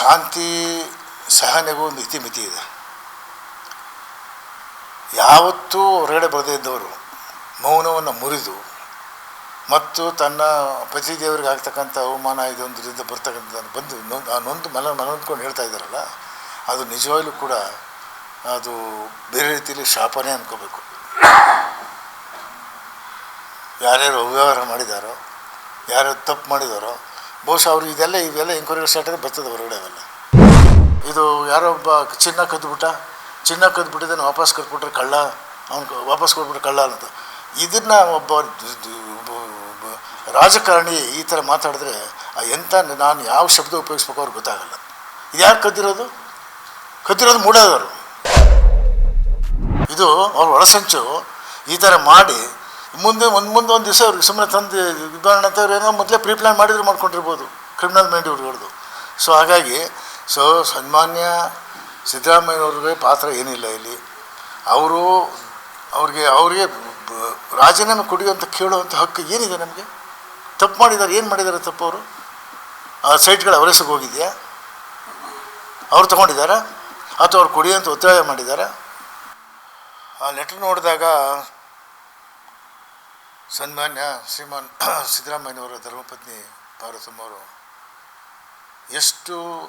ಶಾಂತಿ ಸಹನೆಗೂ ಒಂದು ಇತಿಮಿತಿ ಇದೆ. ಯಾವತ್ತೂ ಹೊರಗಡೆ ಬರದೇ ಇದ್ದವರು ಮೌನವನ್ನು ಮುರಿದು ಮತ್ತು ತನ್ನ ಪತಿ ದೇವರಿಗೆ ಆಗ್ತಕ್ಕಂಥ ಅವಮಾನ ಇದೊಂದರಿಂದ ಬರ್ತಕ್ಕಂಥದ್ದನ್ನು ಬಂದು ನೊಂದು ಮನ ಮನೊಂದ್ಕೊಂಡು ಹೇಳ್ತಾ ಇದ್ದಾರಲ್ಲ, ಅದು ನಿಜವಾಗ್ಲೂ ಕೂಡ ಅದು ಬೇರೆ ರೀತಿಯಲ್ಲಿ ಶಾಪನೇ ಅನ್ಕೋಬೇಕು. ಯಾರ್ಯಾರು ಅವ್ಯವಹಾರ ಮಾಡಿದಾರೋ, ಯಾರ್ಯಾರು ತಪ್ಪು ಮಾಡಿದಾರೋ ಬಹುಶಃ ಅವರು ಇದೆಲ್ಲ ಇವೆಲ್ಲ ಎಂಕ್ವೈರಿ ಸ್ಟಾರ್ಟ್ ಆದರೆ ಬರ್ತದೆ ಹೊರಗಡೆ ಅವೆಲ್ಲ. ಇದು ಯಾರೋ ಒಬ್ಬ ಚಿನ್ನ ಕದ್ದುಬಿಟ್ಟ ಚಿನ್ನ ಕದ್ದುಬಿಟ್ಟಿದ್ದಾನೆ ವಾಪಸ್ ಕೊಟ್ಬಿಟ್ರೆ ಕಳ್ಳ, ಅವ್ನು ವಾಪಸ್ ಕೊಟ್ಬಿಟ್ರೆ ಕಳ್ಳ ಅಂತ. ಇದನ್ನು ಒಬ್ಬ ರಾಜಕಾರಣಿ ಈ ಥರ ಮಾತಾಡಿದ್ರೆ ಎಂಥ ನಾನು ಯಾವ ಶಬ್ದ ಉಪಯೋಗಿಸ್ಬೇಕು ಅವ್ರಿಗೆ ಗೊತ್ತಾಗಲ್ಲ. ಇದು ಯಾರು ಕದ್ದಿರೋದು? ಕದ್ದಿರೋದು ಮೂಡೋದವರು. ಇದು ಅವ್ರ ಒಳಸಂಚು ಈ ಥರ ಮಾಡಿ ಮುಂದೆ ಒಂದು ಮುಂದೆ ಒಂದು ದಿವಸ ಅವ್ರಿಗೆ ಸುಮ್ಮನೆ ತಂದು ಮಾಡೋಣ ಅಂತ ಅವ್ರು ಏನೋ ಮೊದಲೇ ಪ್ರೀ ಪ್ಲ್ಯಾನ್ ಮಾಡಿದ್ರು ಮಾಡ್ಕೊಂಡಿರ್ಬೋದು ಕ್ರಿಮಿನಲ್ ಮೈಂಡ್ ಇವ್ರುಗಳದ್ದು ಸೊ ಹಾಗಾಗಿ ಸೊ ಸನ್ಮಾನ್ಯ ಸಿದ್ದರಾಮಯ್ಯವ್ರಿಗೆ ಪಾತ್ರ ಏನಿಲ್ಲ ಇಲ್ಲಿ. ಅವರು ಅವ್ರಿಗೆ ಅವ್ರಿಗೆ ರಾಜೀನಾಮೆ ಕೊಡಿ ಅಂತ ಕೇಳುವಂಥ ಹಕ್ಕು ಏನಿದೆ ನಮಗೆ? ತಪ್ಪು ಮಾಡಿದ್ದಾರೆ, ಏನು ಮಾಡಿದ್ದಾರೆ ತಪ್ಪು ಅವರು? ಆ ಸೈಟ್ಗಳು ಅವರ ಹೆಸರಿಗೆ ಹೋಗಿದೆಯಾ? ಅವ್ರು ತೊಗೊಂಡಿದ್ದಾರಾ? ಅಥವಾ ಅವ್ರು ಕೊಡಿ ಅಂತ ಒತ್ತಾಯ ಮಾಡಿದ್ದಾರೆ? ಆ ಲೆಟ್ರ್ ನೋಡಿದಾಗ ಸನ್ಮಾನ್ಯ ಶ್ರೀಮಾನ್ ಸಿದ್ದರಾಮಯ್ಯನವರ ಧರ್ಮಪತ್ನಿ ಪಾರ್ವತಮ್ಮವರು, ಎಷ್ಟು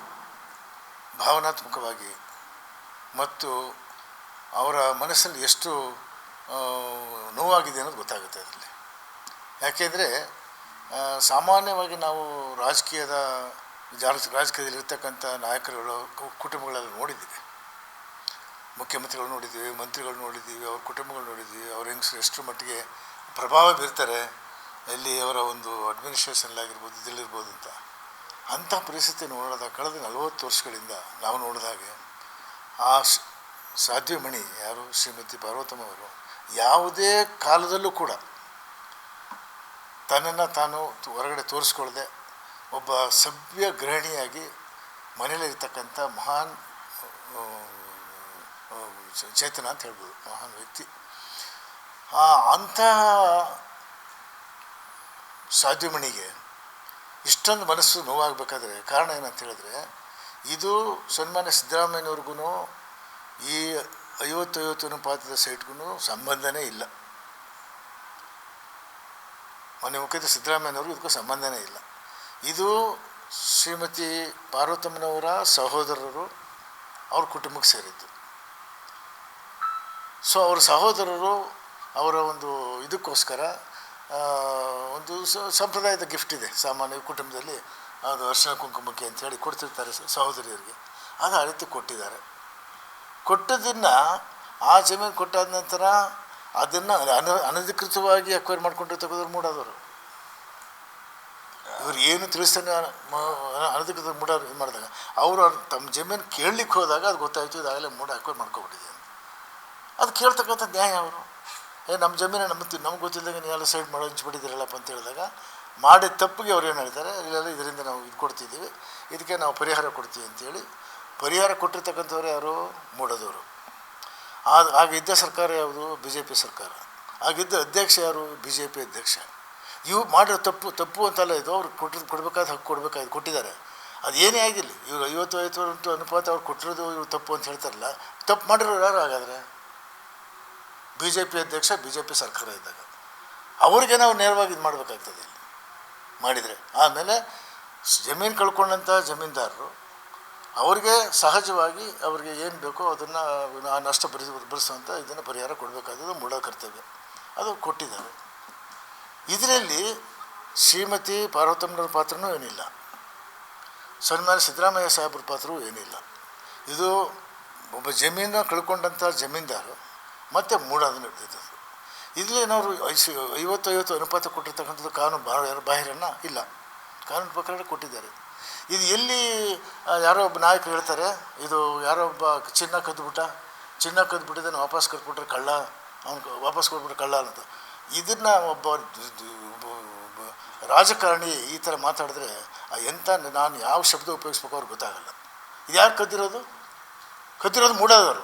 ಭಾವನಾತ್ಮಕವಾಗಿ ಮತ್ತು ಅವರ ಮನಸ್ಸಲ್ಲಿ ಎಷ್ಟು ನೋವಾಗಿದೆ ಅನ್ನೋದು ಗೊತ್ತಾಗುತ್ತೆ ಅದರಲ್ಲಿ. ಯಾಕೆಂದರೆ ಸಾಮಾನ್ಯವಾಗಿ ನಾವು ರಾಜಕೀಯದ ಜಾರ- ರಾಜಕೀಯದಲ್ಲಿರ್ತಕ್ಕಂಥ ನಾಯಕರುಗಳು ಕುಟುಂಬಗಳೆಲ್ಲ ನೋಡಿದ್ದೀವಿ. ಮುಖ್ಯಮಂತ್ರಿಗಳು ನೋಡಿದ್ದೀವಿ, ಮಂತ್ರಿಗಳು ನೋಡಿದ್ದೀವಿ, ಅವ್ರ ಕುಟುಂಬಗಳು ನೋಡಿದ್ದೀವಿ, ಅವ್ರ ಹೆಂಗಸರು ಎಷ್ಟು ಮಟ್ಟಿಗೆ ಪ್ರಭಾವ ಬೀರ್ತಾರೆ ಇಲ್ಲಿ ಅವರ ಒಂದು ಅಡ್ಮಿನಿಸ್ಟ್ರೇಷನ್ಲಾಗಿರ್ಬೋದು ಇದಿಲ್ಲಿರ್ಬೋದು ಅಂತ. ಅಂಥ ಪರಿಸ್ಥಿತಿ ನೋಡಿದ ಕಳೆದ ನಲವತ್ತು ವರ್ಷಗಳಿಂದ ನಾವು ನೋಡಿದಾಗೆ ಆ ಸಾಧ್ಯ ಸಾಧ್ವಮಣಿ ಯಾರು? ಶ್ರೀಮತಿ ಪಾರ್ವತಮ್ಮ ಅವರು ಯಾವುದೇ ಕಾಲದಲ್ಲೂ ಕೂಡ ತನ್ನನ್ನು ತಾನು ಹೊರಗಡೆ ತೋರಿಸ್ಕೊಳ್ಳದೆ ಒಬ್ಬ ಸಭ್ಯ ಗೃಹಿಣಿಯಾಗಿ ಮನೇಲಿರ್ತಕ್ಕಂಥ ಮಹಾನ್ ಆ, ಆ, ಚೇತನ ಅಂತ ಹೇಳ್ಬೋದು. ಮಹಾನ್ ವ್ಯಕ್ತಿ. ಆ ಅಂತಹ ಸಾಧ್ಯಮಣಿಗೆ ಇಷ್ಟೊಂದು ಮನಸ್ಸು ನೋವಾಗಬೇಕಾದ್ರೆ ಕಾರಣ ಏನಂತ ಹೇಳಿದ್ರೆ, ಇದು ಸನ್ಮಾನ್ಯ ಸಿದ್ದರಾಮಯ್ಯನವ್ರಿಗೂ ಈ ಐವತ್ತೈವತ್ತು ಅನುಪಾತದ ಸೈಟ್ಗೂ ಸಂಬಂಧನೇ ಇಲ್ಲ. ಮೊನ್ನೆ ಮುಖ್ಯದ ಸಿದ್ದರಾಮಯ್ಯನವ್ರಿಗೂ ಇದಕ್ಕೂ ಸಂಬಂಧನೇ ಇಲ್ಲ. ಇದು ಶ್ರೀಮತಿ ಪಾರ್ವತಮ್ಮನವರ ಸಹೋದರರು ಅವ್ರ ಕುಟುಂಬಕ್ಕೆ ಸೇರಿದ್ದು. ಸೊ ಅವ್ರ ಸಹೋದರರು ಅವರ ಒಂದು ಇದಕ್ಕೋಸ್ಕರ ಒಂದು ಸಂಪ್ರದಾಯದ ಗಿಫ್ಟ್ ಇದೆ ಸಾಮಾನ್ಯ ಕುಟುಂಬದಲ್ಲಿ. ಅದು ಅರ್ಶಿನ ಕುಂಕುಮಕ್ಕೆ ಅಂತೇಳಿ ಕೊಡ್ತಿರ್ತಾರೆ ಸ- ಸಹೋದರಿಯರಿಗೆ. ಅದು ರೀತಿ ಕೊಟ್ಟಿದ್ದಾರೆ. ಕೊಟ್ಟದನ್ನು ಆ ಜಮೀನು ಕೊಟ್ಟಾದ ನಂತರ ಅದನ್ನು ಅನ, ಅನಧಿಕೃತವಾಗಿ ಅಕ್ವೈರ್ ತೆಗೆದ್ರು ಮೂಡಾದವರು. ಅವ್ರು ಏನು ತಿಳಿಸ್ತಾನೆ ಅನಧಿಕೃತ ಮೂಡ ಇದು ಮಾಡಿದಾಗ. ಅವರು ತಮ್ಮ ಜಮೀನು ಕೇಳಲಿಕ್ಕೆ ಹೋದಾಗ ಅದು ಗೊತ್ತಾಯಿತು, ಇದಾಗಲೇ ಮೂಡ ಅಕ್ವೈರ್ ಮಾಡ್ಕೊಬಿಟ್ಟಿದೆ ಅದು ಕೇಳ್ತಕ್ಕಂಥ ನ್ಯಾಯ ಅವರು. ಏ ನಮ್ಮ ಜಮೀನ ನಮ್ಮ ನಮ್ಗೆ ಗೊತ್ತಿಲ್ಲದಾಗ ನೀವೆಲ್ಲ ಸೈಡ್ ಮಾಡೋ ಅಂತ ಹೇಳಿದಾಗ ಮಾಡಿದ ತಪ್ಪಿಗೆ ಅವ್ರು ಏನು ಹೇಳ್ತಾರೆ ಇಲ್ಲೆಲ್ಲ ಇದರಿಂದ ನಾವು ಇದು ಕೊಡ್ತಿದ್ದೀವಿ. ಇದಕ್ಕೆ ನಾವು ಪರಿಹಾರ ಕೊಡ್ತೀವಿ ಅಂತೇಳಿ ಪರಿಹಾರ ಕೊಟ್ಟಿರ್ತಕ್ಕಂಥವ್ರು ಯಾರು? ಮೂಡದವರು. ಆಗ ಆಗಿದ್ದ ಸರ್ಕಾರ ಯಾವುದು? ಬಿ ಜೆ ಪಿ ಸರ್ಕಾರ. ಆಗಿದ್ದ ಅಧ್ಯಕ್ಷ ಯಾರು? ಬಿ ಜೆ ಪಿ ಅಧ್ಯಕ್ಷ. ಇವು ಮಾಡಿರೋ ತಪ್ಪು ತಪ್ಪು ಅಂತಲ್ಲ ಇದು. ಅವ್ರು ಕೊಟ್ಟಿದ್ದು ಕೊಡಬೇಕಾದ ಹಕ್ಕು ಕೊಡಬೇಕಾದ, ಕೊಟ್ಟಿದ್ದಾರೆ. ಅದು ಏನೇ ಆಗಿಲ್ಲ ಇವರು ಐವತ್ತು ಐವತ್ತು ಅನುಪಾತ ಅವ್ರು ಕೊಟ್ಟಿರೋದು ಇವ್ರು ತಪ್ಪು ಅಂತ ಹೇಳ್ತಾರಲ್ಲ. ತಪ್ಪು ಮಾಡಿರೋರು ಯಾರು ಹಾಗಾದರೆ? ಬಿ ಜೆ ಪಿ ಅಧ್ಯಕ್ಷ ಬಿ ಜೆ ಪಿ ಸರ್ಕಾರ ಇದ್ದಾಗ. ಅವ್ರಿಗೆ ನಾವು ನೇರವಾಗಿ ಇದು ಮಾಡಬೇಕಾಗ್ತದೆ ಇಲ್ಲಿ. ಮಾಡಿದರೆ. ಆಮೇಲೆ ಜಮೀನು ಕಳ್ಕೊಂಡಂಥ ಜಮೀನ್ದಾರರು, ಅವ್ರಿಗೆ ಸಹಜವಾಗಿ ಅವ್ರಿಗೆ ಏನು ಬೇಕೋ ಅದನ್ನು ಆ ನಷ್ಟ ಭರಿಸ ಭರಿಸುವಂಥ ಇದನ್ನು ಪರಿಹಾರ ಕೊಡಬೇಕಾದದ್ದು ಮೂಢ ಕರ್ತವ್ಯ. ಅದು ಕೊಟ್ಟಿದ್ದಾರೆ. ಇದರಲ್ಲಿ ಶ್ರೀಮತಿ ಪಾರ್ವತಮ್ಮನವ್ರ ಪಾತ್ರನೂ ಏನಿಲ್ಲ. ಸನ್ಮಾನ್ಯ ಸಿದ್ದರಾಮಯ್ಯ ಸಾಹೇಬ್ರ ಪಾತ್ರವೂ ಏನಿಲ್ಲ. ಇದು ಒಬ್ಬ ಜಮೀನು ಕಳ್ಕೊಂಡಂಥ ಜಮೀನ್ದಾರು ಮತ್ತು ಮೂಡೋದು ನಡೆದಿದ್ದು ಇದರಲ್ಲಿ ನಾವು ಐಸಿ ಐವತ್ತು ಐವತ್ತು ಅನುಪಾತ ಕೊಟ್ಟಿರ್ತಕ್ಕಂಥದ್ದು ಕಾನೂನು ಬಾಹಿರ ಬಾಹಿರನ್ನ ಇಲ್ಲ. ಕಾನೂನು ಪ್ರಕಾರ ಕೊಟ್ಟಿದ್ದಾರೆ. ಇದು ಎಲ್ಲಿ ಯಾರೋ ಒಬ್ಬ ನಾಯಕರು ಹೇಳ್ತಾರೆ, ಇದು ಯಾರೋ ಒಬ್ಬ ಚಿನ್ನ ಕದ್ದುಬಿಟ್ಟ ಚಿನ್ನ ಕದ್ದುಬಿಟ್ಟಿದ್ದಾನೆ ವಾಪಸ್ ಕೊಟ್ಬಿಟ್ರೆ ಕಳ್ಳ ಅವ್ನು ವಾಪಸ್ ಕೊಟ್ಬಿಟ್ರೆ ಕಳ್ಳ ಅಂತ. ಇದನ್ನು ಒಬ್ಬ ರಾಜಕಾರಣಿ ಈ ಥರ ಮಾತಾಡಿದ್ರೆ ಎಂಥ ನಾನು ಯಾವ ಶಬ್ದ ಉಪಯೋಗಿಸ್ಬೇಕು ಅವ್ರಿಗೆ ಗೊತ್ತಾಗಲ್ಲ. ಇದು ಯಾರು ಕದ್ದಿರೋದು? ಕದ್ದಿರೋದು ಮೂಡೋದವರು.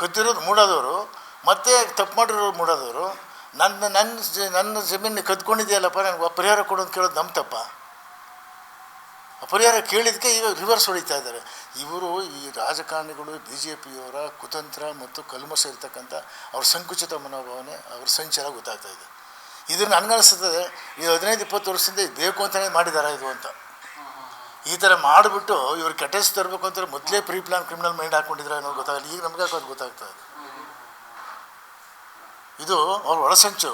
ಕದ್ದಿರೋದು ಮೂಡೋದವರು, ಮತ್ತೆ ತಪ್ಪು ಮಾಡಿರೋರು ಮೂಡೋದವರು. ನನ್ನ ನನ್ನ ನನ್ನ ಜಮೀನು ಕದ್ಕೊಂಡಿದೆಯಲ್ಲಪ್ಪ, ನನಗೆ ಪರಿಹಾರ ಕೊಡು ಅಂತ ಕೇಳೋದು ನಮ್ಮ ತಪ್ಪ. ಪರಿಹಾರ ಕೇಳಿದ್ದಕ್ಕೆ ಈಗ ರಿವರ್ಸ್ ಹೊಡಿತಾ ಇದ್ದಾರೆ. ಇವರು ಈ ರಾಜಕಾರಣಿಗಳು ಬಿ ಜೆ ಪಿಯವರ ಕುತಂತ್ರ ಮತ್ತು ಕಲ್ಮಶ ಇರ್ತಕ್ಕಂಥ ಅವ್ರ ಸಂಕುಚಿತ ಮನೋಭಾವನೆ, ಅವ್ರ ಸಂಚಾರ ಗೊತ್ತಾಗ್ತಾ ಇದೆ. ಇದನ್ನು ನನಗನ್ನಿಸ್ತದೆ ಈ ಹದಿನೈದು, ಇಪ್ಪತ್ತು ವರ್ಷದಿಂದ ಬೇಕು ಅಂತಲೇ ಮಾಡಿದ್ದಾರೆ ಇದು ಅಂತ. ಈ ಥರ ಮಾಡಿಬಿಟ್ಟು ಇವ್ರು ಹೆಸ್ರು ತರಬೇಕು ಅಂತಾರೆ ಮೊದಲೇ ಪ್ರೀ ಪ್ಲಾನ್ ಕ್ರಿಮಿನಲ್ ಮೈಂಡ್ ಹಾಕ್ಕೊಂಡಿದ್ರೆ ಅನ್ನೋದು ಗೊತ್ತಾಗಲ್ಲ. ಈಗ ನಮಗೆ ಗೊತ್ತಾಗ್ತಾ ಇದೆ? ಇದು ಅವ್ರ ಒಳಸಂಚು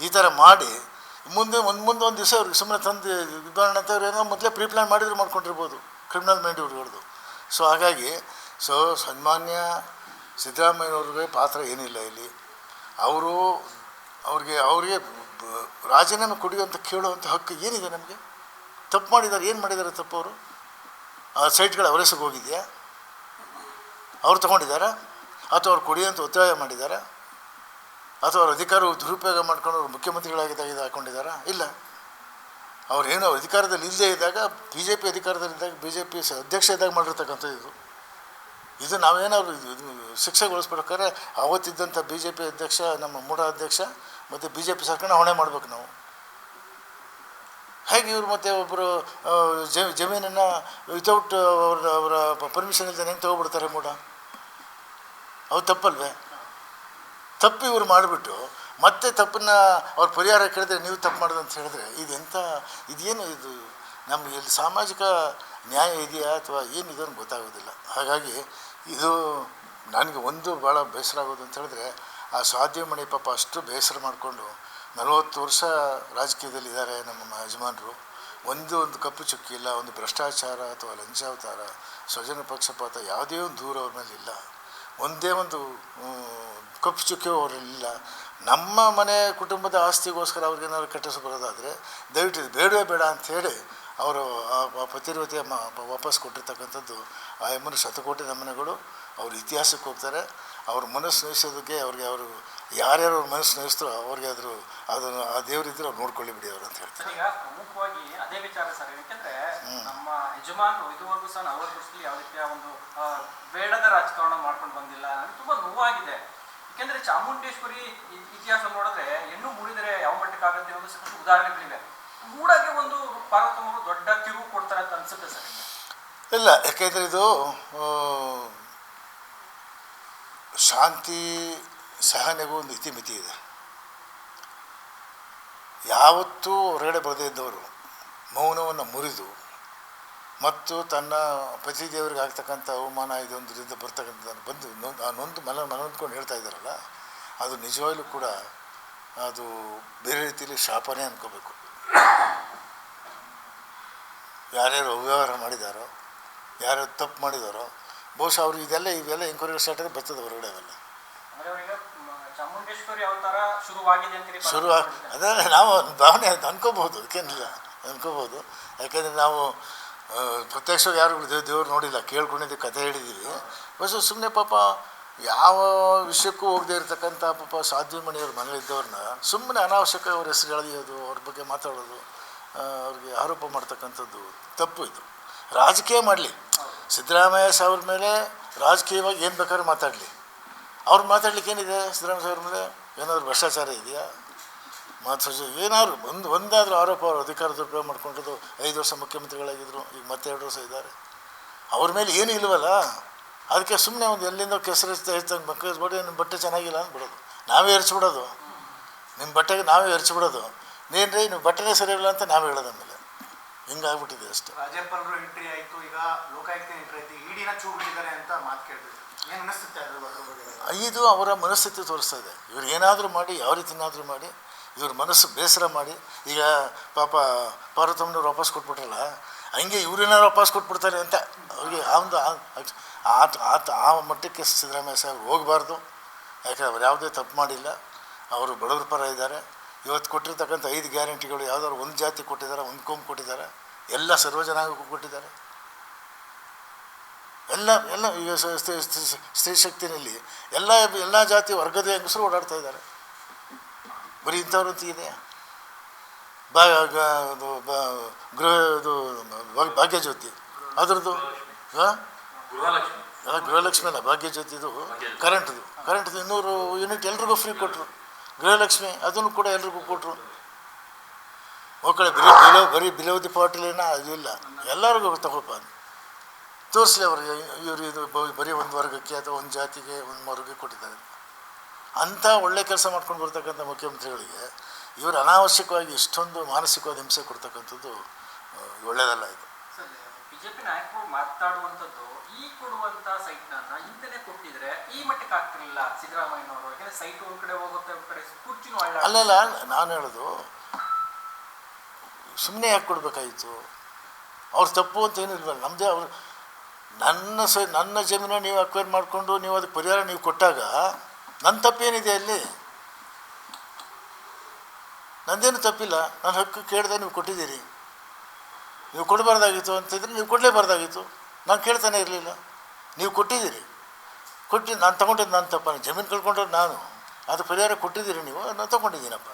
ಈ ಥರ ಮಾಡಿ ಮುಂದೆ ಒಂದು ಮುಂದೆ ಒಂದು ದಿವಸ ಅವ್ರಿಗೆ ಸುಮ್ಮನೆ ತಂದು ಇದು ಅಂತವ್ರು ಏನೋ ಮೊದಲೇ ಪ್ರೀ ಪ್ಲಾನ್ ಮಾಡಿದ್ರು ಮಾಡ್ಕೊಂಡಿರ್ಬೋದು ಕ್ರಿಮಿನಲ್ ಮೈಂಡ್ ಇವ್ರುಗಳದ್ದು ಸೊ ಹಾಗಾಗಿ ಸೊ ಸನ್ಮಾನ್ಯ ಸಿದ್ದರಾಮಯ್ಯವ್ರಿಗೆ ಪಾತ್ರ ಏನಿಲ್ಲ ಇಲ್ಲಿ. ಅವರು ಅವ್ರಿಗೆ ಅವರಿಗೆ ರಾಜೀನಾಮೆ ಕೊಡಿ ಅಂತ ಕೇಳುವಂಥ ಹಕ್ಕು ಏನಿದೆ ನಮಗೆ? ತಪ್ಪು ಮಾಡಿದ್ದಾರೆ, ಏನು ಮಾಡಿದ್ದಾರೆ ತಪ್ಪು ಅವರು? ಆ ಸೈಟ್ಗಳು ಅವರ ಹೋಗಿದೆಯಾ? ಅವ್ರು ತೊಗೊಂಡಿದ್ದಾರಾ? ಅಥವಾ ಅವ್ರು ಕೊಡಿ ಅಂತ ಒತ್ತಾಯ ಮಾಡಿದ್ದಾರೆ? ಅಥವಾ ಅವ್ರ ಅಧಿಕಾರ ದುರುಪಯೋಗ ಮಾಡ್ಕೊಂಡು ಅವ್ರು ಮುಖ್ಯಮಂತ್ರಿಗಳಾಗಿದ್ದಾಗ ಇದು ಹಾಕೊಂಡಿದ್ದಾರಾ? ಇಲ್ಲ. ಅವ್ರೇನು ಅವ್ರ ಅಧಿಕಾರದಲ್ಲಿ ಇಲ್ಲದೆ ಇದ್ದಾಗ ಬಿ ಜೆ ಪಿ ಅಧಿಕಾರದಲ್ಲಿದ್ದಾಗ ಬಿ ಜೆ ಪಿ ಅಧ್ಯಕ್ಷ ಇದ್ದಾಗ ಮಾಡಿರ್ತಕ್ಕಂಥದ್ದು ಇದು. ಇದು ನಾವೇನಾದ್ರು ಶಿಕ್ಷೆಗೊಳಿಸ್ಬೇಕಾದ್ರೆ, ಅವತ್ತಿದ್ದಂಥ ಬಿ ಜೆ ಪಿ ಅಧ್ಯಕ್ಷ, ನಮ್ಮ ಮೂಢ ಅಧ್ಯಕ್ಷ, ಮತ್ತು ಬಿ ಜೆ ಪಿ ಸರ್ಕಾರ ಹೊಣೆ ಮಾಡ್ಬೇಕು ನಾವು. ಹೇಗೆ ಇವರು ಮತ್ತೆ ಒಬ್ಬರು ಜಮೀನನ್ನು ವಿತೌಟ್ ಅವ್ರ, ಅವರ ಪರ್ಮಿಷನ್ ಇಲ್ಲದೆ ಹೆಂಗೆ ತೊಗೊಬಿಡ್ತಾರೆ ಮೂಢ. ಅವು ತಪ್ಪಲ್ವೇ? ತಪ್ಪು ಇವ್ರು ಮಾಡಿಬಿಟ್ಟು ಮತ್ತೆ ತಪ್ಪನ್ನ ಅವ್ರ ಪರಿಹಾರ ಕೇಳಿದ್ರೆ ನೀವು ತಪ್ಪು ಮಾಡೋದು ಅಂತ ಹೇಳಿದ್ರೆ ಇದೆಂಥ ಇದೇನು ಇದು, ನಮಗೆ ಇಲ್ಲಿ ಸಾಮಾಜಿಕ ನ್ಯಾಯ ಇದೆಯಾ ಅಥವಾ ಏನಿದೆ ಅಂತ ಗೊತ್ತಾಗೋದಿಲ್ಲ. ಹಾಗಾಗಿ ಇದು ನನಗೆ ಒಂದು ಭಾಳ ಬೇಸರ ಆಗೋದು ಅಂತ ಹೇಳಿದ್ರೆ ಆ ಸ್ವಾದ್ಯಮಣಿ ಪಾಪ ಅಷ್ಟು ಬೇಸರ ಮಾಡಿಕೊಂಡು ನಲವತ್ತು ವರ್ಷ ರಾಜಕೀಯದಲ್ಲಿದ್ದಾರೆ ನಮ್ಮ ಮ- ಯಜಮಾನರು. ಒಂದು ಒಂದು ಕಪ್ಪು ಚುಕ್ಕಿ ಇಲ್ಲ, ಒಂದು ಭ್ರಷ್ಟಾಚಾರ ಅಥವಾ ಲಂಚಾವತಾರ ಸ್ವಜನ ಪಕ್ಷಪಾತ ಯಾವುದೇ ಒಂದು ದೂರ ಅವ್ರ ಮೇಲೆ ಇಲ್ಲ. ಒಂದೇ ಒಂದು ಕಪ್ಪು ಚುಕ್ಕಿ ಅವರಲ್ಲಿಲ್ಲ ನಮ್ಮ ಮನೆ ಕುಟುಂಬದ ಆಸ್ತಿಗೋಸ್ಕರ ಅವ್ರಿಗೇನಾದ್ರು ಕೆಟ್ಟಸ ಬರೋದಾದರೆ ದಯವಿಟ್ಟು ಬೇಡವೇ ಬೇಡ ಅಂಥೇಳಿ ಅವರು ಆ ಪತಿರ್ವತಿಯ ಮ ಪ- ವಾಪಸ್ ಕೊಟ್ಟಿರ್ತಕ್ಕಂಥದ್ದು ಆ ಎಮ್ಮನ ಶತಕೋಟಿ ನಮ್ಮನೆಗಳು ಅವ್ರ ಇತಿಹಾಸಕ್ಕೆ ಹೋಗ್ತಾರೆ. ಅವ್ರ ಮನಸ್ಸು ನೋಯಿಸೋದಕ್ಕೆ ಅವ್ರಿಗೆ ಅವರು ಯಾರ್ಯಾರು ಅವ್ರ ಮನಸ್ಸು ನೋಯಿಸ್ತಾರೋ ಅವ್ರಿಗೆ ಆದರೂ ಅದನ್ನು ಆ ದೇವರಿದ್ರೆ ಅವ್ರು ನೋಡ್ಕೊಳ್ಳಿ ಬಿಡಿ ಅವ್ರು ಅಂತ ಹೇಳ್ತಾರೆ. ಈಗ ಪ್ರಮುಖವಾಗಿ ಅದೇ ವಿಚಾರ ಸರ್ ಯಾಕೆಂದ್ರೆ ನಮ್ಮ ಯಜಮಾನರು ಇದುವರೆಗೂ ಸಹ ಅವರ ದೃಷ್ಟಿಯಲ್ಲಿ ಯಾವ ರೀತಿಯ ಒಂದು ಬೇಡದ ರಾಜಕಾರಣ ಮಾಡ್ಕೊಂಡು ಬಂದಿಲ್ಲ ನನಗೆ ತುಂಬಾ ನೋವಾಗಿದೆ. ಯಾಕೆಂದ್ರೆ ಚಾಮುಂಡೇಶ್ವರಿ ಇತಿಹಾಸ ನೋಡಿದ್ರೆ ಹೆಣ್ಣು ಮೂಡಿದರೆ ಯಾವ ಮಟ್ಟಕ್ಕಾಗತ್ತೆ ಅನ್ನೋದು ಸಾಕಷ್ಟು ಉದಾಹರಣೆಗಳಿವೆ. ಮೂಡಾಗೆ ಒಂದು ಪಾರ್ವತಮ್ಮರು ದೊಡ್ಡ ತಿರುವು ಕೊಡ್ತಾರೆ ಅಂತ ಅನ್ಸುತ್ತೆ ಸರ್ ಇಲ್ಲ ಯಾಕೆಂದರೆ ಇದು ಶಾಂತಿ ಸಹನೆಗೂ ಒಂದು ಇತಿಮಿತಿ ಇದೆ. ಯಾವತ್ತೂ ಹೊರಗಡೆ ಬರದೇ ಇದ್ದವರು ಮೌನವನ್ನು ಮುರಿದು ಮತ್ತು ತನ್ನ ಪತಿ ದೇವರಿಗೆ ಆಗ್ತಕ್ಕಂಥ ಅವಮಾನ ಇದೊಂದರಿಂದ ಬರ್ತಕ್ಕಂಥದ್ದನ್ನು ಬಂದು ನೊಂದು ಆ ನೊಂದು ಮನ ಮನೊಂದ್ಕೊಂಡು ಹೇಳ್ತಾ ಇದ್ದಾರಲ್ಲ, ಅದು ನಿಜವಾಗ್ಲೂ ಕೂಡ ಅದು ಬೇರೆ ರೀತಿಯಲ್ಲಿ ಶಾಪನೇ ಅಂದ್ಕೋಬೇಕು ಯಾರ್ಯಾರು ಅವ್ಯವಹಾರ ಮಾಡಿದಾರೋ, ಯಾರ್ಯಾರು ತಪ್ಪು ಮಾಡಿದಾರೋ ಬಹುಶಃ ಅವ್ರು ಇದೆಲ್ಲ ಇವೆಲ್ಲ ಎಂಕ್ವೈರಿ ಸ್ಟಾರ್ಟ್ ಆಗಿ ಬರ್ತದೆ ಹೊರಗಡೆ ಅವರಿಗೆ ಅಂತೀರಿ ಶುರು ಅದೇ ನಾವು ಭಾವನೆ ಅಂತ ಅನ್ಕೋಬಹುದು ಅದಕ್ಕೇನಿಲ್ಲ ಅನ್ಕೋಬಹುದು. ಯಾಕೆಂದರೆ ನಾವು ಪ್ರತ್ಯಕ್ಷವಾಗಿ ಯಾರು ದೇವ್ ದೇವ್ರು ನೋಡಿಲ್ಲ ಕೇಳ್ಕೊಂಡಿದ್ದು ಕಥೆ ಹೇಳಿದ್ದೀವಿ ಬಸ್ ಸುಮ್ಮನೆ ಪಾಪ ಯಾವ ವಿಷಯಕ್ಕೂ ಹೋಗದೆ ಇರತಕ್ಕಂಥ ಪಾಪ ಸಾಧ್ವಿಮಣಿಯವ್ರ ಮನೇಲಿದ್ದವ್ರನ್ನ ಸುಮ್ಮನೆ ಅನಾವಶ್ಯಕ ಅವ್ರ ಹೆಸರು ಎಳೆಯೋದು ಅವ್ರ ಬಗ್ಗೆ ಮಾತಾಡೋದು ಅವ್ರಿಗೆ ಆರೋಪ ಮಾಡ್ತಕ್ಕಂಥದ್ದು ತಪ್ಪು ಇದು. ರಾಜಕೀಯ ಮಾಡಲಿ. ಸಿದ್ದರಾಮಯ್ಯ ಸಾವ್ರ ಮೇಲೆ ರಾಜಕೀಯವಾಗಿ ಏನು ಬೇಕಾದ್ರೂ ಮಾತಾಡಲಿ. ಅವ್ರು ಮಾತಾಡ್ಲಿಕ್ಕೆ ಏನಿದೆ ಸಿದ್ದರಾಮಯ್ಯ ಸಾವ್ರ ಮೇಲೆ? ಏನಾದರೂ ಭ್ರಷ್ಟಾಚಾರ ಇದೆಯಾ? ಮಾತು ಏನಾದ್ರು ಒಂದು ಒಂದಾದರೂ ಆರೋಪ ಅವರು ಅಧಿಕಾರ ದುರುಪಯೋಗ ಮಾಡ್ಕೊಂಡಿದ್ದು ಐದು ವರ್ಷ ಮುಖ್ಯಮಂತ್ರಿಗಳಾಗಿದ್ದರು ಈಗ ಮತ್ತೆ ಎರಡು ವರ್ಷ ಇದ್ದಾರೆ. ಅವ್ರ ಮೇಲೆ ಏನೂ ಇಲ್ವಲ್ಲ? ಅದಕ್ಕೆ ಸುಮ್ಮನೆ ಒಂದು ಎಲ್ಲಿಂದ ಕೆಸರು ಹೆಚ್ಚಂಗೆ ಮಕ್ಕಳು ಬಿಡಿ ನಿಮ್ಮ ಬಟ್ಟೆ ಚೆನ್ನಾಗಿಲ್ಲ ಅಂದ್ಬಿಡೋದು. ಬಿಡೋದು ನಾವೇ ಎರಚಿಬಿಡೋದು. ನಿಮ್ಮ ಬಟ್ಟೆಗೆ ನಾವೇ ಎರಚಿಬಿಡೋದು. ನೀನು ರೀ ನೀವು ಬಟ್ಟೆನೇ ಸರಿ ಇಲ್ಲ ಅಂತ ನಾವೇ ಹೇಳೋದು ಆಮೇಲೆ. ಹಿಂಗಾಗ್ಬಿಟ್ಟಿದೆ ಅಷ್ಟೇ. ರಾಜ್ಯಪಾಲರು ಎಂಟ್ರಿ ಆಯ್ತು ಈಗ ಲೋಕಾಯುಕ್ತ ಎಂಟ್ರಿ ಆಯಿತು. ಇಡಿನ ಚೂ ಬಿಟ್ಟಿದ್ದಾರೆ ಅಂತ ಮಾತು ಕೇಳಿದ್ರು ಏನ್ ಅನಿಸುತ್ತೆ ಅದ್ರ ಬಗ್ಗೆ? ಬಗ್ಗೆ? ಇದು ಅವರ ಮನಸ್ಥಿತಿ ತೋರಿಸ್ತಾ ಇದೆ. ಇವ್ರು ಏನಾದರೂ ಮಾಡಿ ಯಾವ ರೀತಿನಾದರೂ ಮಾಡಿ ಇವ್ರ ಮನಸ್ಸು ಬೇಸರ ಮಾಡಿ ಈಗ ಪಾಪ ಪಾರ್ವತಮ್ಮನವ್ರು ವಾಪಸ್ ಕೊಟ್ಬಿಟ್ರಲ್ಲ ಹಂಗೆ ಇವ್ರೇನಾದ್ರು ವಾಪಸ್ ಕೊಟ್ಬಿಡ್ತಾರೆ ಅಂತ ಅವ್ರಿಗೆ ಆ ಒಂದು ಆ- ಆತ ಆತ ಆ ಮಟ್ಟಕ್ಕೆ ಸಿದ್ದರಾಮಯ್ಯ ಸಾಹೇಬ್ ಹೋಗಬಾರ್ದು. ಯಾಕಂದ್ರೆ ಅವ್ರು ಯಾವುದೇ ತಪ್ಪು ಮಾಡಿಲ್ಲ. ಅವರು ಬಡವ್ರ ಪರ ಇದ್ದಾರೆ. ಇವತ್ತು ಕೊಟ್ಟಿರ್ತಕ್ಕಂಥ ಐದು ಗ್ಯಾರಂಟಿಗಳು ಯಾವುದಾದ್ರು ಒಂದು ಜಾತಿ ಕೊಟ್ಟಿದ್ದಾರೆ ಒಂದು ಕೋಮ್ ಕೊಟ್ಟಿದ್ದಾರೆ ಎಲ್ಲ ಸರ್ವಜನಾಂಗಕ್ಕೂ ಕೊಟ್ಟಿದ್ದಾರೆ. ಎಲ್ಲ ಎಲ್ಲ ಈಗ ಸ್ತ್ರೀ- ಶಕ್ತಿನಲ್ಲಿ ಎಲ್ಲ ಎಲ್ಲ ಜಾತಿ ವರ್ಗದ ಹೆಂಗಸರು ಓಡಾಡ್ತಾ ಇದ್ದಾರೆ. ಬರೀ ಇಂಥವ್ರು ಅಂತ ಇದೆಯಾ ಬಾ ಅದು ಗೃಹ ಇದು ಭಾಗ್ಯಜ್ಯೋತಿ. ಅದರದ್ದು ಹಾಂ? ಗೃಹಲಕ್ಷ್ಮಿ. ಅಲ್ಲ ಭಾಗ್ಯಜ್ಯೋತಿದು ಕರೆಂಟ್ದು ಕರೆಂಟ್ದು ಇನ್ನೂರು ಯೂನಿಟ್ ಎಲ್ರಿಗೂ ಫ್ರೀ ಕೊಟ್ಟರು ಗೃಹಲಕ್ಷ್ಮಿ, ಅದನ್ನು ಕೂಡ ಎಲ್ರಿಗೂ ಕೊಟ್ಟರು ಮಕ್ಕಳು, ಬರೀ ಬಿಲೋ, ಬರೀ ಬಿಲೋದಿ ಪಾಟಿಲೇನ ಅದು ಇಲ್ಲ. ಎಲ್ಲರಿಗೂ ತಗೋಪ ತೋರಿಸಲಿ ಅವರು, ಇವರು ಇದು ಬರೀ ಒಂದು ವರ್ಗಕ್ಕೆ ಅಥವಾ ಒಂದು ಜಾತಿಗೆ, ಒಂದು ವರ್ಗಕ್ಕೆ ಕೊಟ್ಟಿದ್ದಾರೆ. ಅಂಥ ಒಳ್ಳೆ ಕೆಲಸ ಮಾಡ್ಕೊಂಡು ಬರ್ತಕ್ಕಂಥ ಮುಖ್ಯಮಂತ್ರಿಗಳಿಗೆ ಇವರು ಅನಾವಶ್ಯಕವಾಗಿ ಇಷ್ಟೊಂದು ಮಾನಸಿಕವಾದ ಹಿಂಸೆ ಕೊಡ್ತಕ್ಕಂಥದ್ದು ಒಳ್ಳೆಯದಲ್ಲ ಇದು. ಸರ್ ಬಿಜೆಪಿ ನಾಯಕರು ಮಾತಾಡುವಂಥದ್ದು, ಈ ಕೊಡುವಂತ ಸೈಟ್ ನನ್ನ ಹಿಂದೆನೆ ಕೊಟ್ಟಿದ್ರೆ ಈ ಮಟ್ಟಕ್ಕೆ ಆಗ್ತಿರಲಿಲ್ಲ ಸಿದ್ದರಾಮಯ್ಯನವರು. ಯಾಕಂದ್ರೆ ಸೈಟ್ ಒಂದ್ ಕಡೆ ಹೋಗುತ್ತೆ, ಒಂದ್ ಕಡೆ ಕುರ್ಚಿನೂ ಅಲ್ಲ ಅಲ್ಲೆಲ್ಲ, ನಾನು ಹೇಳೋದು ಸುಮ್ಮನೆ ಯಾಕೆ ಕೊಡಬೇಕಾಗಿತ್ತು? ಅವ್ರು ತಪ್ಪು ಅಂತ ಏನು ಇಲ್ವಲ್ಲ ನಮ್ಮದೇ ಅವ್ರು, ನನ್ನ ಸ, ನನ್ನ ಜಮೀನ ನೀವು ಅಕ್ವೈರ್ ಮಾಡಿಕೊಂಡು ನೀವು ಅದಕ್ಕೆ ಪರಿಹಾರ ನೀವು ಕೊಟ್ಟಾಗ ನನ್ನ ತಪ್ಪೇನಿದೆ ಅಲ್ಲಿ? ನಂದೇನು ತಪ್ಪಿಲ್ಲ ನನ್ನ ಹಕ್ಕು ಕೇಳಿದೆ ನೀವು ಕೊಟ್ಟಿದ್ದೀರಿ. ನೀವು ಕೊಡಬಾರ್ದಾಗಿತ್ತು ಅಂತಿದ್ರೆ ನೀವು ಕೊಡಲೇಬಾರ್ದಾಗಿತ್ತು. ನಾನು ಕೇಳ್ತಾನೆ ಇರಲಿಲ್ಲ. ನೀವು ಕೊಟ್ಟಿದ್ದೀರಿ. ಕೊಟ್ಟು ನಾನು ತೊಗೊಂಡಿದ್ದು ನಾನು ತಪ್ಪ ಜಮೀನು ಕಳ್ಕೊಂಡ್ರೆ ನಾನು. ಅದು ಪರಿಹಾರ ಕೊಟ್ಟಿದ್ದೀರಿ ನೀವು ನಾನು ತೊಗೊಂಡಿದ್ದೀನಪ್ಪ.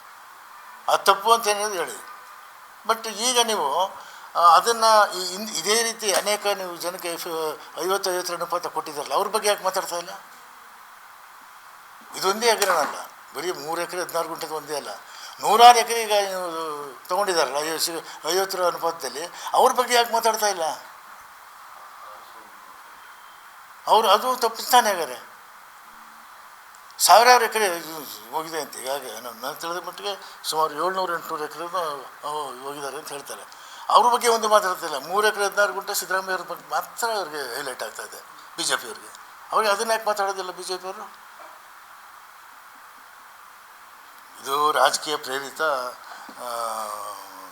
ಅದು ತಪ್ಪು ಅಂತ ಏನಿದೆ ಹೇಳಿ ಬಟ್ ಈಗ ನೀವು ಅದನ್ನು ಇದೇ ರೀತಿ ಅನೇಕ ನೀವು ಜನಕ್ಕೆ ಐವತ್ತು ಐವತ್ತು ಅನುಪಾತ ಕೊಟ್ಟಿದ್ದಾರಲ್ಲ, ಅವ್ರ ಬಗ್ಗೆ ಯಾಕೆ ಮಾತಾಡ್ತಾ ಇಲ್ಲ? ಇದೊಂದೇ ಅಗ್ರಣ ಅಲ್ಲ. ಬರೀ ಮೂರು ಎಕರೆ ಹದಿನಾರು ಗುಂಟೆದು ಒಂದೇ ಅಲ್ಲ. ನೂರಾರು ಎಕರೆ ಈಗ ತೊಗೊಂಡಿದ್ದಾರಲ್ಲ ಐವತ್ತು ಐವತ್ತರ ಅನುಪಾತದಲ್ಲಿ. ಅವ್ರ ಬಗ್ಗೆ ಯಾಕೆ ಮಾತಾಡ್ತಾ ಇಲ್ಲ? ಅವರು, ಅದು ತಪ್ಪಿಸ್ತಾನೆ ಹಾಗಾದ್ರೆ? ಸಾವಿರಾರು ಎಕರೆ ಹೋಗಿದೆ ಅಂತ ಈಗಾಗಲೇ. ನಾನು ತಿಳಿದ ಮಟ್ಟಿಗೆ ಸುಮಾರು ಏಳ್ನೂರು, ಎಂಟುನೂರು ಎಕರೆ ಹೋಗಿದ್ದಾರೆ ಅಂತ ಹೇಳ್ತಾರೆ. ಅವ್ರ ಬಗ್ಗೆ ಒಂದು ಮಾತಾಡ್ತಿಲ್ಲ ಮೂರು ಎಕರೆ ಹದಿನಾರು ಗುಂಟೆ ಸಿದ್ದರಾಮಯ್ಯ ಅವ್ರ ಬಗ್ಗೆ ಮಾತ್ರ ಅವ್ರಿಗೆ ಹೈಲೈಟ್ ಆಗ್ತಾ ಇದೆ ಬಿ ಜೆ ಪಿಯವ್ರಿಗೆ ಅವ್ರಿಗೆ ಅದನ್ನ ಯಾಕೆ ಮಾತಾಡೋದಿಲ್ಲ ಬಿ ಜೆ ಪಿಯವರು ಇದು ರಾಜಕೀಯ ಪ್ರೇರಿತ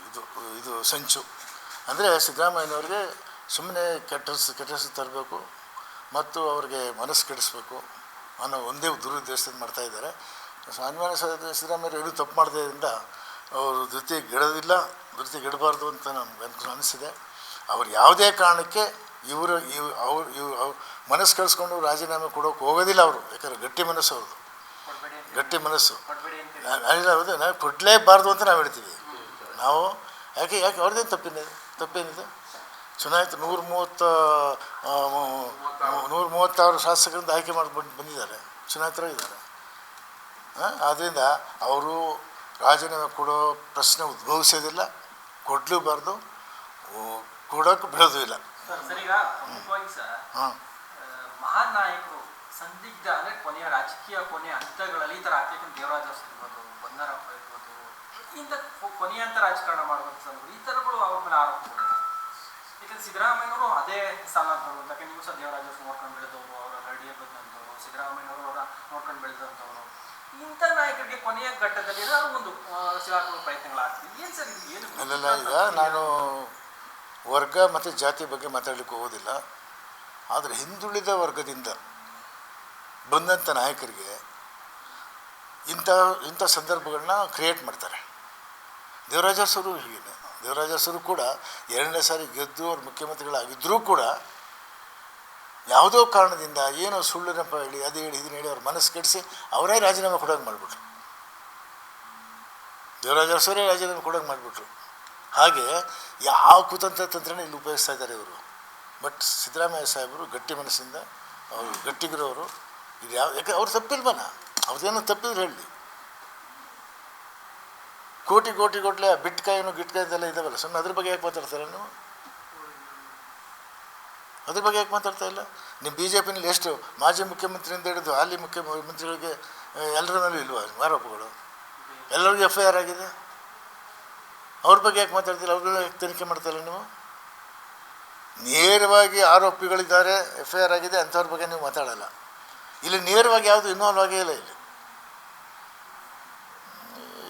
ಇದು ಇದು ಸಂಚು. ಅಂದರೆ ಸಿದ್ದರಾಮಯ್ಯನವ್ರಿಗೆ ಸುಮ್ಮನೆ ಕೆಟ್ಟಸ್ ಕೆಟ್ಟಸ್ ತರಬೇಕು ಮತ್ತು ಅವ್ರಿಗೆ ಮನಸ್ಸು ಕೆಡಿಸ್ಬೇಕು ಅನ್ನೋ ಒಂದೇ ದುರುದ್ದೇಶದಿಂದ ಮಾಡ್ತಾ ಇದ್ದಾರೆ. ಸಾಮಾನ್ಯ ಸಿದ್ದರಾಮಯ್ಯ ಇದು ತಪ್ಪು ಮಾಡಿದ್ರಿಂದ ಅವರು ಧೃತಿ ಗೆಡೋದಿಲ್ಲ, ಧೃತಿ ಗೆಡಬಾರ್ದು ಅಂತ ನಮ್ಗೆ ಅನಿಸಿದೆ. ಅವ್ರು ಯಾವುದೇ ಕಾರಣಕ್ಕೆ ಇವರು, ಇವ್, ಅವ್ರು ಇವ್, ಅವ್ರು ಮನಸ್ಸು ಕಳಿಸ್ಕೊಂಡು ರಾಜೀನಾಮೆ ಕೊಡೋಕೆ ಹೋಗೋದಿಲ್ಲ ಅವರು, ಯಾಕಂದರೆ ಗಟ್ಟಿ ಮನಸ್ಸು ಅಂತ ಗಟ್ಟಿ ಮನಸ್ಸು. ಹೌದು ನಾವು ಕೊಡಲೇಬಾರ್ದು ಅಂತ ನಾವು ಹೇಳ್ತೀವಿ. ನಾವು ಯಾಕೆ ಯಾಕೆ ಅವ್ರದ್ದೇನು ತಪ್ಪೇನಿದೆ ತಪ್ಪೇನಿದೆ? ಚುನಾಯಿತ ನೂರ ಮೂವತ್ತ ನೂರ ಮೂವತ್ತಾರು ಶಾಸಕರಿಂದ ಆಯ್ಕೆ ಮಾಡಿ ಬಂದು ಬಂದಿದ್ದಾರೆ. ಚುನಾಯಿತರಾಗಿದ್ದಾರೆ. ಆದ್ದರಿಂದ ಅವರು ರಾಜೀನಾಮೆ ಕೊಡೋ ಪ್ರಶ್ನೆ ಉದ್ಭವಿಸೋದಿಲ್ಲ ಕೊಡಲೂಬಾರ್ದು ಕೊಡೋಕೆ ಬಿಡೋದು ಇಲ್ಲ. ಹಾಂ. ಮಹಾನ್ ನಾಯಕರು ಸಂದಿಗ್ಧ ಅಂದ್ರೆ ಕೊನೆಯ ರಾಜಕೀಯ ಕೊನೆಯ ಹಂತಗಳಲ್ಲಿ ಈ ಥರ ಆಗ್ತಕ್ಕಂಥ ದೇವರಾಜ ಇರ್ಬೋದು ಬಂಗಾರಪ್ಪ ಇರ್ಬೋದು ಇಂಥ ಕೊನೆಯ ಹಂತ ರಾಜಕಾರಣ ಮಾಡುವಂಥ ಈ ತರಗಳು ಅವ್ರ ಮೇಲೆ ಆರೋಪಗಳು ಯಾಕಂದ್ರೆ ಸಿದ್ದರಾಮಯ್ಯನವರು ಅದೇ ಬರುವಂತ ಯಾಕಂದ್ರೆ ನೀವು ಸಹ ದೇವರಾಜ ನೋಡ್ಕೊಂಡು ಬೆಳೆದವರು, ಅವರ ಹಳ್ಳಿಯ ಬಂದಂಥವ್ರು ಸಿದ್ದರಾಮಯ್ಯನವರು ಅವರ ನೋಡ್ಕೊಂಡು ಬೆಳೆದಂಥವ್ರು. ಇಂಥ ನಾಯಕರಿಗೆ ಕೊನೆಯ ಘಟ್ಟದಲ್ಲಿ ಏನಾದ್ರು ಒಂದು ಸಿಗಾಕೊಳ್ಳೋ ಪ್ರಯತ್ನಗಳಾಗ್ತದೆ ಏನು ಸರ್ ಇದು? ಏನು ನಾನು ವರ್ಗ ಮತ್ತು ಜಾತಿ ಬಗ್ಗೆ ಮಾತಾಡಲಿಕ್ಕೆ ಹೋಗೋದಿಲ್ಲ. ಆದರೆ ಹಿಂದುಳಿದ ವರ್ಗದಿಂದ ಬಂದಂಥ ನಾಯಕರಿಗೆ ಇಂಥ ಇಂಥ ಸಂದರ್ಭಗಳನ್ನ ಕ್ರಿಯೇಟ್ ಮಾಡ್ತಾರೆ. ದೇವರಾಜಸರು ಹೀಗೆ ದೇವರಾಜಸರು ಕೂಡ ಎರಡನೇ ಸಾರಿ ಗೆದ್ದು ಅವ್ರು ಮುಖ್ಯಮಂತ್ರಿಗಳಾಗಿದ್ದರೂ ಕೂಡ ಯಾವುದೋ ಕಾರಣದಿಂದ ಏನೋ ಸುಳ್ಳು ನೆಪ ಹೇಳಿ, ಅದು ಹೇಳಿ, ಇದನ್ನ ಹೇಳಿ ಅವ್ರ ಮನಸ್ಸು ಕೆಡಿಸಿ ಅವರೇ ರಾಜೀನಾಮೆ ಕೊಡೋಂಗೆ ಮಾಡಿಬಿಟ್ರು. ದೇವರಾಜ ಅರಸರೇ ರಾಜೀನಾಮೆ ಕೊಡೋಂಗೆ ಮಾಡಿಬಿಟ್ರು. ಹಾಗೆ ಯಾವ ಕುತಂತ್ರ ತಂತ್ರನ ಇಲ್ಲಿ ಉಪಯೋಗಿಸ್ತಾ ಇದ್ದಾರೆ ಇವರು. ಬಟ್ ಸಿದ್ದರಾಮಯ್ಯ ಸಾಹೇಬರು ಗಟ್ಟಿ ಮನಸ್ಸಿಂದ ಅವರು ಗಟ್ಟಿಗಿರೋರು ಇದು ಯಾವ ಯಾಕೆ ಅವ್ರು ತಪ್ಪಿಲ್ವನ? ಅವ್ರದ್ದೇನೋ ತಪ್ಪಿದ್ರೆ ಹೇಳಿ. ಕೋಟಿ ಕೋಟಿ ಕೋಟ್ಲೆ ಬಿಟ್ಕಾಯಿನು ಗಿಟ್ಕಾಯಿದೆಲ್ಲ ಇದಾವಲ್ಲ ಸುಮ್ಮನೆ ಅದ್ರ ಬಗ್ಗೆ ಯಾಕೆ ಮಾತಾಡ್ತಾರೆ ನೀವು? ಅದ್ರ ಬಗ್ಗೆ ಯಾಕೆ ಮಾತಾಡ್ತಾ ಇಲ್ಲ? ನಿಮ್ಮ ಬಿ ಜೆ ಪಿನಲ್ಲಿ ಎಷ್ಟು ಮಾಜಿ ಮುಖ್ಯಮಂತ್ರಿಯಿಂದ ಹಿಡಿದು ಹಾಲಿ ಮುಖ್ಯಮಂತ್ರಿಗಳಿಗೆ ಎಲ್ಲರ ಮೇಲೂ ಇಲ್ವಾ ಆರೋಪಗಳು? ಎಲ್ಲರಿಗೂ ಎಫ್ ಐ ಆರ್ ಆಗಿದೆ? ಅವ್ರ ಬಗ್ಗೆ ಯಾಕೆ ಮಾತಾಡ್ತಿಲ್ಲ? ಅವ್ರನ್ನ ಯಾಕೆ ತನಿಖೆ ಮಾಡ್ತಾರೆ ನೀವು? ನೇರವಾಗಿ ಆರೋಪಿಗಳಿದ್ದಾರೆ ಎಫ್ ಐ ಆರ್ ಆಗಿದೆ, ಅಂಥವ್ರ ಬಗ್ಗೆ ನೀವು ಮಾತಾಡಲ್ಲ. ಇಲ್ಲಿ ನೇರವಾಗಿ ಯಾವುದು ಇನ್ವಾಲ್ವ್ ಆಗೇ ಇಲ್ಲ ಇಲ್ಲಿ.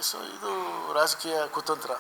ಸೊ ಇದು ರಾಜಕೀಯ ಕುತಂತ್ರ.